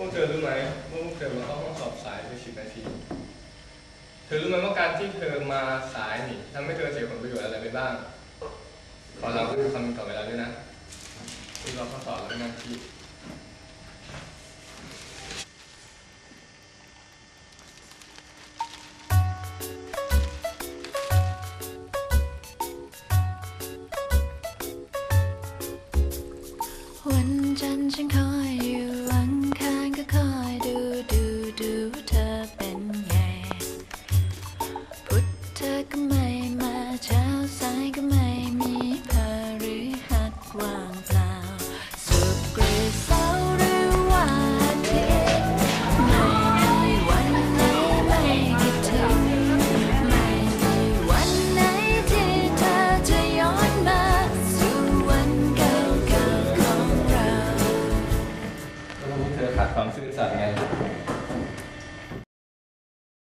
อรู้ไหมว่าพวกเธอมาเข้าห้องสอบสายไปสิบนาที เธอรู้ไหมว่าการที่เธอมาสายนี่ทำให้เธอเสียผลประโยชน์อะไรไปบ้าง ขอเราพูดคำต่อเวลาด้วยนะที่เราข้อสอบแล้วนะที่วันจันทร์ฉัน เช้าสายก็ไม่มีพาหรือหัดว่างเปล่าสุกร์หรือเสาร์หรือวันอาทิตย์ไม่มีวันไหนไม่คิดถึง ไม่มีวันไหนที่เธอจะย้อนมาสู่วันเก่าๆของเราก็ทำให้เธอขาดความซื่อสัตย์ไง